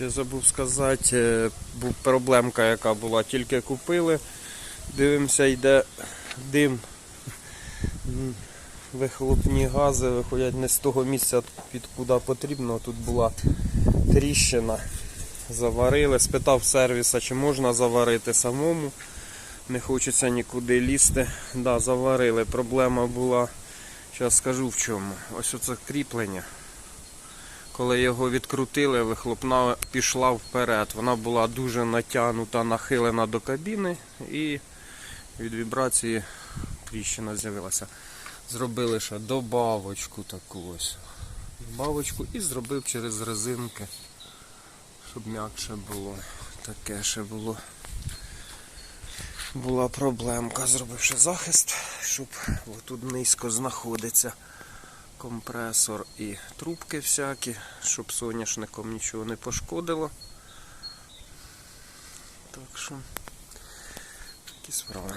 Ще забув сказати, е, проблемка, яка була, тільки купили. Дивимося, йде дим. Вихлопні гази виходять не з того місця, під куди потрібно. Тут була тріщина. Заварили. Спитав сервіса, чи можна заварити самому. Не хочеться нікуди лізти. Да, заварили. Проблема була, зараз скажу в чому. Ось оце кріплення. Коли його відкрутили, вихлопна пішла вперед. Вона була дуже натягнута, нахилена до кабіни і від вібрації тріщина з'явилася. Зробили ще добавочку таку ось. Добавочку і зробив через резинки, щоб м'якше було. Таке ще було. Була проблемка, зробив ще захист, щоб тут низько знаходиться компресор і трубки всякі, щоб соняшником нічого не пошкодило. Так що такі справи.